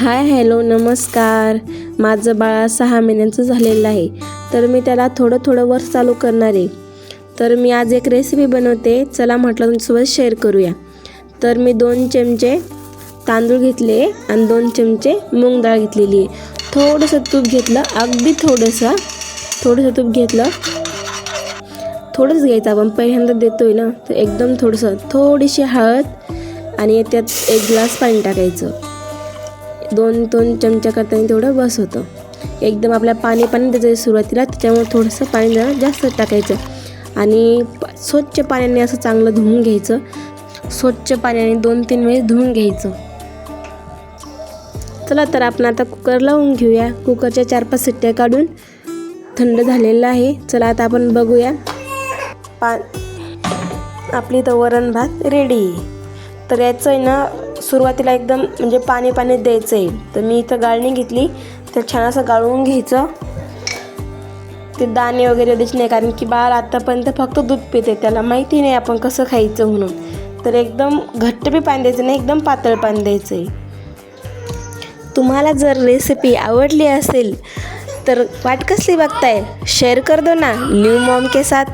Hi hello नमस्कार. माझं बाळा सहा महिन्यांचं झालेलं आहे. तर मी त्याला थोडं थोडं वर चालू करणार आहे. तर मी आज एक रेसिपी बनवते. चला म्हटलं तुमच्यासोबत शेअर करूया. तर मी दोन चमचे तांदूळ घेतले आणि दोन चमचे मूग डाळ घेतलेली आहे. थोडंसं तूप घेतलं अगदी थोडंसं थोडंसं तूप घेतलं. थोडंच घ्यायचं आपण. पहिल्यांदा देतो आहे ना तर एकदम थोडंसं थोडीशी हळद आणि त्यात एक ग्लास पाणी टाकायचं. दोन दोन चमचा करताना तेवढं बस होतं. एकदम आपल्या पाणी पाणी द्यायचं सुरुवातीला त्याच्यामुळे थोडंसं पाणी जरा जास्त टाकायचं. आणि स्वच्छ पाण्याने असं चांगलं धुवून घ्यायचं. स्वच्छ पाण्याने दोन तीन वेळेस धुवून घ्यायचं. चला तर आपण आता कुकर लावून घेऊया. कुकरच्या चार पाच सिट्ट्या काढून थंड झालेलं आहे. चला आता आपण बघूया. पा आपली तर वरण भात रेडी तर याचं आहे ना सुरुवातीला एकदम म्हणजे पाणी पाणी द्यायचं आहे. तर मी इथं गाळणी घेतली. तर छान असं गाळून घ्यायचं. ते दाणे वगैरे द्यायचे नाही कारण की बाळ आत्तापर्यंत फक्त दूध पिते त्याला माहिती नाही आपण कसं खायचं म्हणून. तर एकदम घट्ट बी पाणी द्यायचं नाही एकदम पातळ पाणी द्यायचं आहे. तुम्हाला जर रेसिपी आवडली असेल तर वाट कसली बघताय? शेअर कर दो ना. लिव मॉम के साथ.